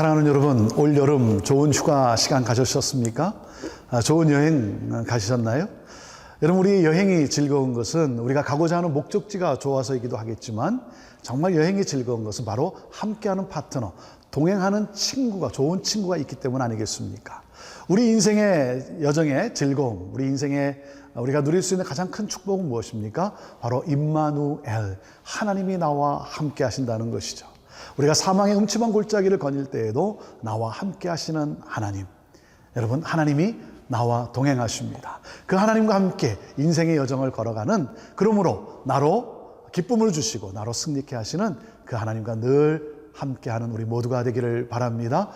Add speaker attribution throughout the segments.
Speaker 1: 사랑하는 여러분, 올 여름 좋은 휴가 시간 가지셨습니까? 아, 좋은 여행 가시셨나요? 여러분, 우리 여행이 즐거운 것은 우리가 가고자 하는 목적지가 좋아서이기도 하겠지만 정말 여행이 즐거운 것은 바로 함께하는 파트너, 동행하는 친구가, 좋은 친구가 있기 때문 아니겠습니까? 우리 인생의 여정의 즐거움, 우리 인생의 우리가 누릴 수 있는 가장 큰 축복은 무엇입니까? 바로 임마누엘, 하나님이 나와 함께 하신다는 것이죠. 우리가 사망의 음침한 골짜기를 거닐 때에도 나와 함께 하시는 하나님. 여러분, 하나님이 나와 동행하십니다. 그 하나님과 함께 인생의 여정을 걸어가는 그러므로 나로 기쁨을 주시고 나로 승리케 하시는 그 하나님과 늘 함께하는 우리 모두가 되기를 바랍니다.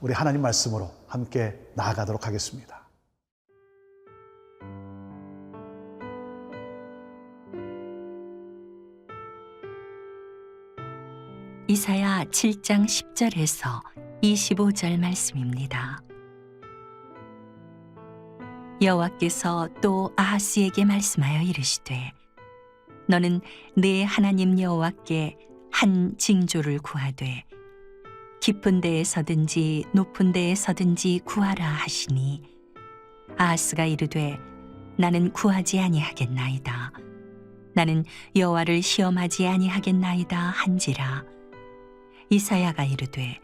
Speaker 1: 우리 하나님 말씀으로 함께 나아가도록 하겠습니다.
Speaker 2: 이사야 7장 10절에서 25절 말씀입니다. 여호와께서 또 아하스에게 말씀하여 이르시되 너는 내 하나님 여호와께 한 징조를 구하되 깊은 데에서든지 높은 데에서든지 구하라 하시니 아하스가 이르되 나는 구하지 아니하겠나이다 나는 여호와를 시험하지 아니하겠나이다 한지라 이사야가 이르되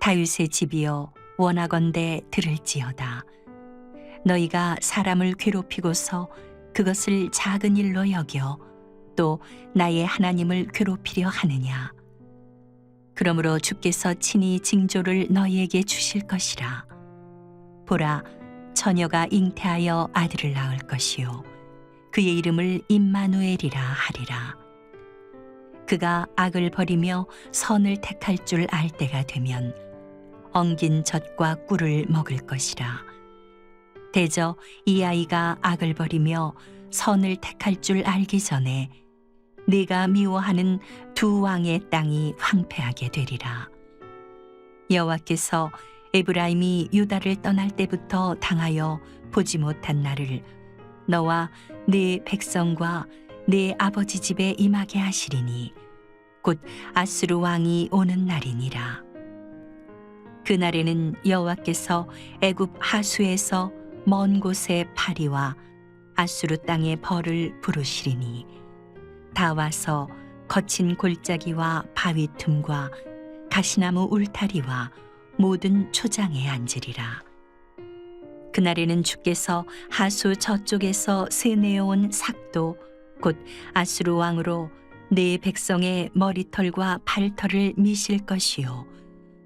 Speaker 2: 다윗의 집이여 원하건대 들을지어다. 너희가 사람을 괴롭히고서 그것을 작은 일로 여겨 또 나의 하나님을 괴롭히려 하느냐? 그러므로 주께서 친히 징조를 너희에게 주실 것이라. 보라 처녀가 잉태하여 아들을 낳을 것이요. 그의 이름을 임마누엘이라 하리라 그가 악을 버리며 선을 택할 줄 알 때가 되면 엉긴 젖과 꿀을 먹을 것이라. 대저 이 아이가 악을 버리며 선을 택할 줄 알기 전에 네가 미워하는 두 왕의 땅이 황폐하게 되리라. 여호와께서 에브라임이 유다를 떠날 때부터 당하여 보지 못한 날을 너와 네 백성과 내 아버지 집에 임하게 하시리니 곧 아수르 왕이 오는 날이니라. 그날에는 여호와께서 애굽 하수에서 먼 곳에 파리와 아수르 땅의 벌을 부르시리니 다 와서 거친 골짜기와 바위 틈과 가시나무 울타리와 모든 초장에 앉으리라. 그날에는 주께서 하수 저쪽에서 세내어온 삭도 곧 아수르 왕으로 내 백성의 머리털과 발털을 미실 것이요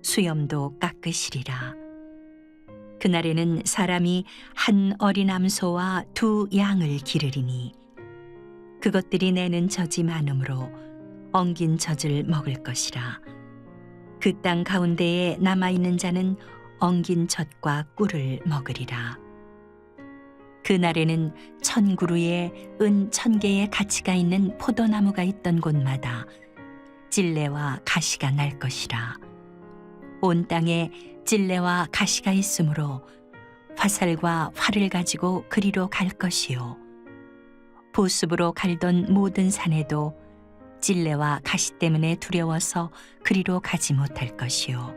Speaker 2: 수염도 깎으시리라. 그날에는 사람이 한 어린 암소와 두 양을 기르리니 그것들이 내는 젖이 많으므로 엉긴 젖을 먹을 것이라. 그 땅 가운데에 남아 있는 자는 엉긴 젖과 꿀을 먹으리라. 그날에는 천 그루에 은 천 개의 가치가 있는 포도나무가 있던 곳마다 찔레와 가시가 날 것이라. 온 땅에 찔레와 가시가 있으므로 화살과 활을 가지고 그리로 갈 것이요. 보습으로 갈던 모든 산에도 찔레와 가시 때문에 두려워서 그리로 가지 못할 것이요.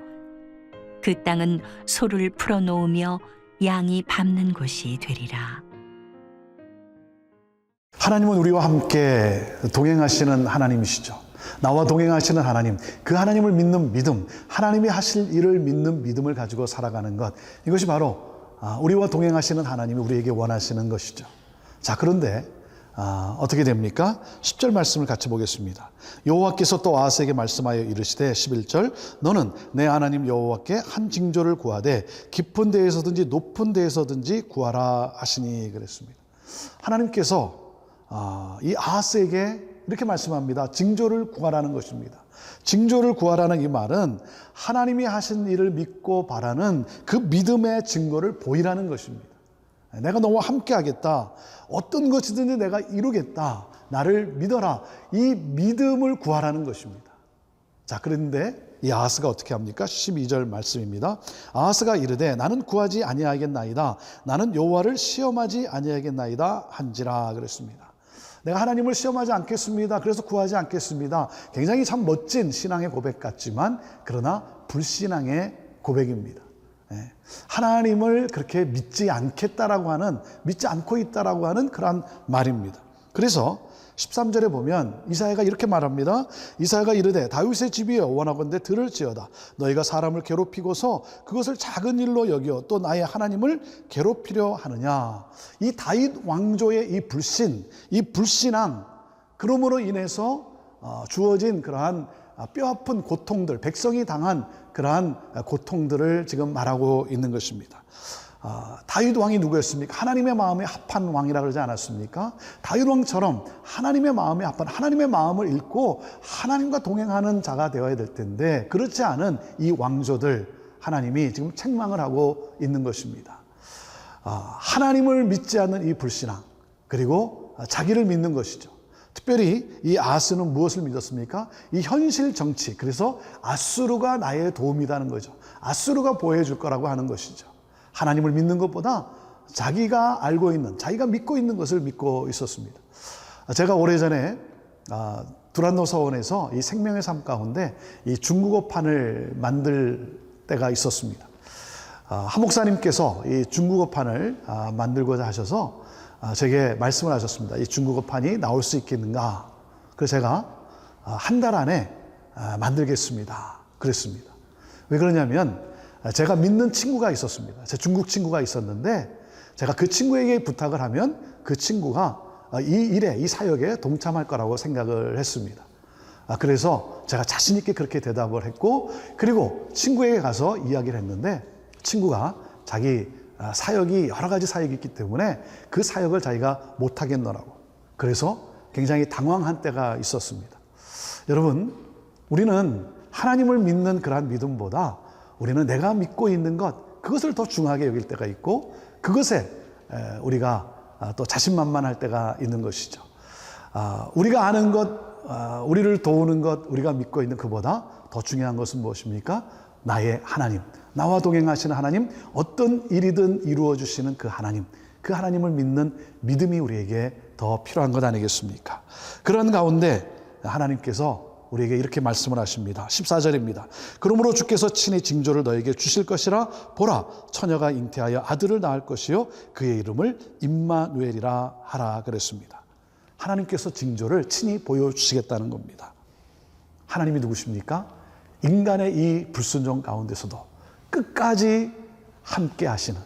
Speaker 2: 그 땅은 소를 풀어놓으며 양이 밟는 곳이 되리라.
Speaker 1: 하나님은 우리와 함께 동행하시는 하나님이시죠. 나와 동행하시는 하나님, 그 하나님을 믿는 믿음, 하나님이 하실 일을 믿는 믿음을 가지고 살아가는 것, 이것이 바로 아, 우리와 동행하시는 하나님이 우리에게 원하시는 것이죠. 자, 그런데 아, 어떻게 됩니까? 10절 말씀을 같이 보겠습니다. 여호와께서 또 아하스에게 말씀하여 이르시되 11절 너는 내 하나님 여호와께 한 징조를 구하되 깊은 데에서든지 높은 데에서든지 구하라 하시니 그랬습니다. 하나님께서 아, 이 아하스에게 이렇게 말씀합니다. 징조를 구하라는 것입니다. 징조를 구하라는 이 말은 하나님이 하신 일을 믿고 바라는 그 믿음의 증거를 보이라는 것입니다. 내가 너와 함께 하겠다. 어떤 것이든지 내가 이루겠다. 나를 믿어라. 이 믿음을 구하라는 것입니다. 자, 그런데 이 아하스가 어떻게 합니까? 12절 말씀입니다. 아하스가 이르되 나는 구하지 아니하겠나이다. 나는 여호와를 시험하지 아니하겠나이다 한지라 그랬습니다. 내가 하나님을 시험하지 않겠습니다. 그래서 구하지 않겠습니다. 굉장히 참 멋진 신앙의 고백 같지만 그러나 불신앙의 고백입니다. 예. 하나님을 그렇게 믿지 않겠다라고 하는, 믿지 않고 있다라고 하는 그러한 말입니다. 그래서 13절에 보면 이사야가 이렇게 말합니다. 이사야가 이르되 다윗의 집이여 원하건대 들을지어다. 너희가 사람을 괴롭히고서 그것을 작은 일로 여겨 또 나의 하나님을 괴롭히려 하느냐. 이 다윗 왕조의 이 불신, 이 불신앙, 그러므로 인해서 어, 주어진 그러한 아, 뼈아픈 고통들, 백성이 당한 그러한 고통들을 지금 말하고 있는 것입니다. 아, 다윗 왕이 누구였습니까? 하나님의 마음에 합한 왕이라 그러지 않았습니까? 다윗 왕처럼 하나님의 마음에 합한 하나님의 마음을 읽고 하나님과 동행하는 자가 되어야 될 텐데 그렇지 않은 이 왕조들 하나님이 지금 책망을 하고 있는 것입니다. 아, 하나님을 믿지 않는 이 불신앙 그리고 자기를 믿는 것이죠. 특별히 이 아스는 무엇을 믿었습니까? 이 현실 정치. 그래서 아수르가 나의 도움이라는 거죠. 아수르가 보호해줄 거라고 하는 것이죠. 하나님을 믿는 것보다 자기가 알고 있는, 자기가 믿고 있는 것을 믿고 있었습니다. 제가 오래전에 아, 두란노 서원에서 이 생명의 삶 가운데 이 중국어판을 만들 때가 있었습니다. 아, 한 목사님께서 이 중국어판을 아, 만들고자 하셔서 아, 제게 말씀을 하셨습니다. 이 중국어판이 나올 수 있겠는가? 그래서 제가 한 달 안에 만들겠습니다. 그랬습니다. 왜 그러냐면 제가 믿는 친구가 있었습니다. 제 중국 친구가 있었는데 제가 그 친구에게 부탁을 하면 그 친구가 이 일에, 이 사역에 동참할 거라고 생각을 했습니다. 아, 그래서 제가 자신있게 그렇게 대답을 했고, 그리고 친구에게 가서 이야기를 했는데, 친구가 자기 아, 사역이 여러 가지 사역이 있기 때문에 그 사역을 자기가 못하겠노라고. 그래서 굉장히 당황한 때가 있었습니다. 여러분, 우리는 하나님을 믿는 그러한 믿음보다 우리는 내가 믿고 있는 것, 그것을 더 중하게 여길 때가 있고, 그것에 우리가 아, 또 자신만만할 때가 있는 것이죠. 아, 우리가 아는 것, 우리를 도우는 것, 우리가 믿고 있는 그보다 더 중요한 것은 무엇입니까? 나의 하나님, 나와 동행하시는 하나님, 어떤 일이든 이루어 주시는 그 하나님, 그 하나님을 믿는 믿음이 우리에게 더 필요한 것 아니겠습니까? 그런 가운데 하나님께서 우리에게 이렇게 말씀을 하십니다. 14절입니다. 그러므로 주께서 친히 징조를 너에게 주실 것이라 보라 처녀가 잉태하여 아들을 낳을 것이요 그의 이름을 임마누엘이라 하라 그랬습니다. 하나님께서 징조를 친히 보여 주시겠다는 겁니다. 하나님이 누구십니까? 인간의 이 불순종 가운데서도 끝까지 함께 하시는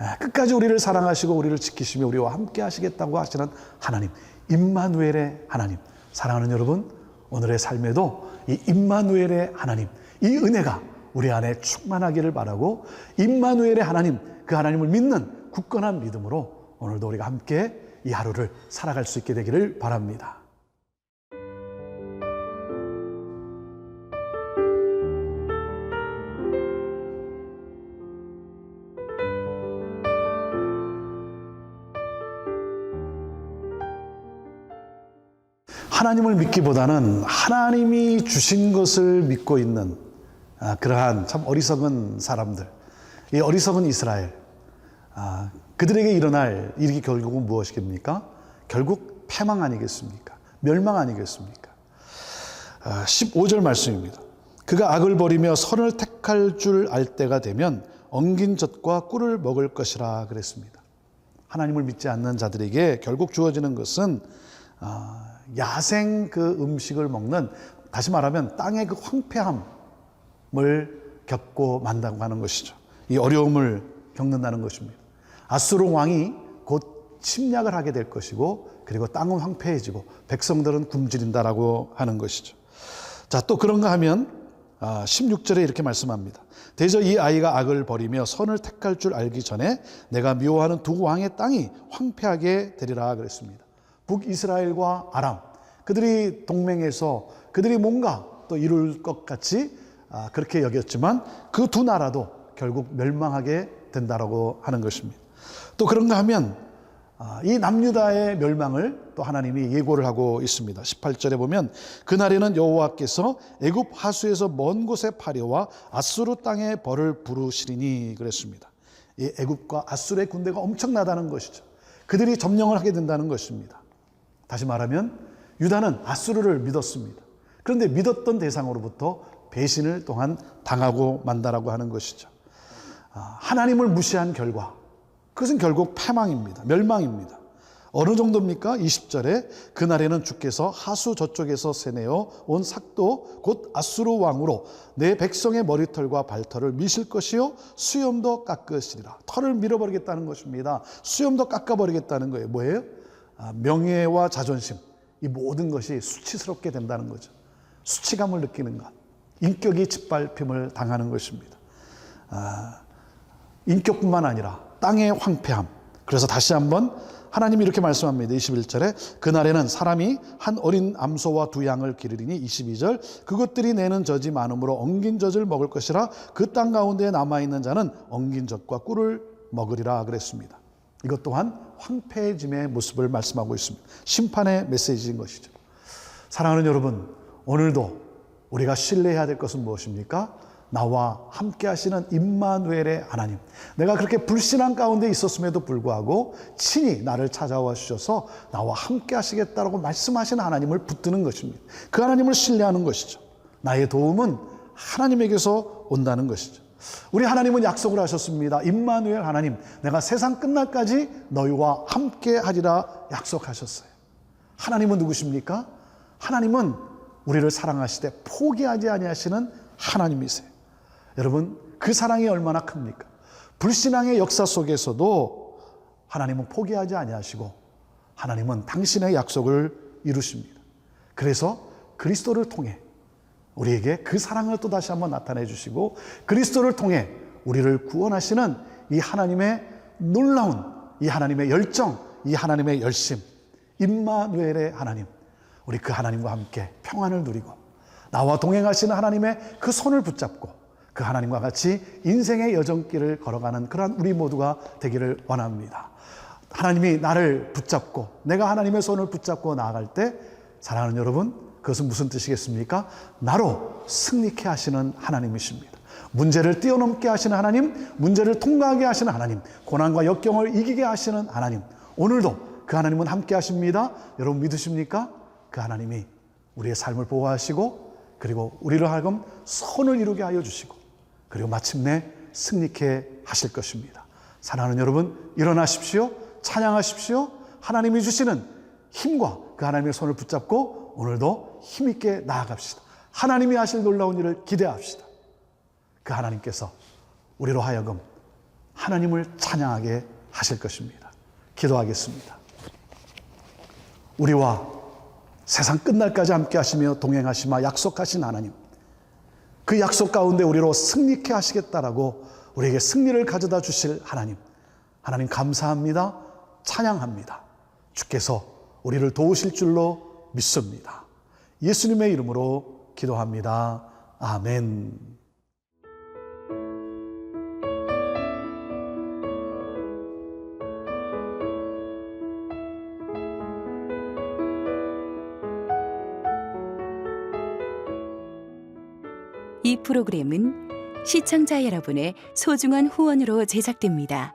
Speaker 1: 예, 끝까지 우리를 사랑하시고 우리를 지키시며 우리와 함께 하시겠다고 하시는 하나님 임마누엘의 하나님 사랑하는 여러분 오늘의 삶에도 이 임마누엘의 하나님 이 은혜가 우리 안에 충만하기를 바라고 임마누엘의 하나님 그 하나님을 믿는 굳건한 믿음으로 오늘도 우리가 함께 이 하루를 살아갈 수 있게 되기를 바랍니다. 하나님을 믿기보다는 하나님이 주신 것을 믿고 있는 아, 그러한 참 어리석은 사람들, 이 어리석은 이스라엘, 아, 그들에게 일어날 일이 결국은 무엇이겠습니까? 결국 패망 아니겠습니까? 멸망 아니겠습니까? 15절 말씀입니다. 그가 악을 버리며 선을 택할 줄 알 때가 되면 엉긴 젖과 꿀을 먹을 것이라 그랬습니다. 하나님을 믿지 않는 자들에게 결국 주어지는 것은 아, 야생 그 음식을 먹는 다시 말하면 땅의 그 황폐함을 겪고 만다고 하는 것이죠. 이 어려움을 겪는다는 것입니다. 아수르 왕이 곧 침략을 하게 될 것이고 그리고 땅은 황폐해지고 백성들은 굶주린다라고 하는 것이죠. 자, 또 그런가 하면 16절에 아, 이렇게 말씀합니다. 대저 이 아이가 악을 버리며 선을 택할 줄 알기 전에 내가 미워하는 두 왕의 땅이 황폐하게 되리라 그랬습니다. 북이스라엘과 아람 그들이 동맹해서 그들이 뭔가 또 이룰 것 같이 아, 그렇게 여겼지만 그 두 나라도 결국 멸망하게 된다라고 하는 것입니다. 또 그런가 하면 아, 이 남유다의 멸망을 또 하나님이 예고를 하고 있습니다. 18절에 보면 그날에는 여호와께서 애굽 하수에서 먼 곳에 파려와 아수르 땅에 벌을 부르시리니 그랬습니다. 이 애굽과 아수르의 군대가 엄청나다는 것이죠. 그들이 점령을 하게 된다는 것입니다. 다시 말하면 유다는 아수르를 믿었습니다. 그런데 믿었던 대상으로부터 배신을 또한 당하고 만다라고 하는 것이죠. 아, 하나님을 무시한 결과 그것은 결국 패망입니다. 멸망입니다. 어느 정도입니까? 20절에 그날에는 주께서 하수 저쪽에서 세내어 온 삭도 곧 아수르 왕으로 내 백성의 머리털과 발털을 미실 것이요 수염도 깎으시리라. 털을 밀어버리겠다는 것입니다. 수염도 깎아버리겠다는 거예요. 뭐예요? 아, 명예와 자존심 이 모든 것이 수치스럽게 된다는 거죠. 수치감을 느끼는 것, 인격이 짓밟힘을 당하는 것입니다. 아, 인격뿐만 아니라 땅의 황폐함. 그래서 다시 한번 하나님이 이렇게 말씀합니다. 21절에 그날에는 사람이 한 어린 암소와 두 양을 기르리니 22절 그것들이 내는 젖이 많음으로 엉긴 젖을 먹을 것이라 그 땅 가운데 남아 있는 자는 엉긴 젖과 꿀을 먹으리라 그랬습니다. 이것 또한 황폐해짐의 모습을 말씀하고 있습니다. 심판의 메시지인 것이죠. 사랑하는 여러분, 오늘도 우리가 신뢰해야 될 것은 무엇입니까? 나와 함께 하시는 임마누엘의 하나님. 내가 그렇게 불신한 가운데 있었음에도 불구하고 친히 나를 찾아와 주셔서 나와 함께 하시겠다라고 말씀하시는 하나님을 붙드는 것입니다. 그 하나님을 신뢰하는 것이죠. 나의 도움은 하나님에게서 온다는 것이죠. 우리 하나님은 약속을 하셨습니다. 임마누엘 하나님, 내가 세상 끝날까지 너희와 함께 하리라 약속하셨어요. 하나님은 누구십니까? 하나님은 우리를 사랑하시되 포기하지 아니하시는 하나님이세요. 여러분, 그 사랑이 얼마나 큽니까? 불신앙의 역사 속에서도 하나님은 포기하지 아니하시고 하나님은 당신의 약속을 이루십니다. 그래서 그리스도를 통해 우리에게 그 사랑을 또 다시 한번 나타내 주시고 그리스도를 통해 우리를 구원하시는 이 하나님의 놀라운 이 하나님의 열정, 이 하나님의 열심, 임마누엘의 하나님, 우리 그 하나님과 함께 평안을 누리고 나와 동행하시는 하나님의 그 손을 붙잡고 그 하나님과 같이 인생의 여정길을 걸어가는 그러한 우리 모두가 되기를 원합니다. 하나님이 나를 붙잡고 내가 하나님의 손을 붙잡고 나아갈 때 사랑하는 여러분 그것은 무슨 뜻이겠습니까? 나로 승리케 하시는 하나님이십니다. 문제를 뛰어넘게 하시는 하나님, 문제를 통과하게 하시는 하나님, 고난과 역경을 이기게 하시는 하나님. 오늘도 그 하나님은 함께 하십니다. 여러분 믿으십니까? 그 하나님이 우리의 삶을 보호하시고 그리고 우리를 하여금 선을 이루게 하여 주시고 그리고 마침내 승리케 하실 것입니다. 사랑하는 여러분 일어나십시오. 찬양하십시오. 하나님이 주시는 힘과 그 하나님의 손을 붙잡고 오늘도 힘있게 나아갑시다. 하나님이 하실 놀라운 일을 기대합시다. 그 하나님께서 우리로 하여금 하나님을 찬양하게 하실 것입니다. 기도하겠습니다. 우리와 세상 끝날까지 함께 하시며 동행하시마 약속하신 하나님. 그 약속 가운데 우리로 승리케 하시겠다라고 우리에게 승리를 가져다 주실 하나님. 하나님 감사합니다. 찬양합니다. 주께서 우리를 도우실 줄로 믿습니다. 예수님의 이름으로 기도합니다. 아멘.
Speaker 3: 이 프로그램은 시청자 여러분의 소중한 후원으로 제작됩니다.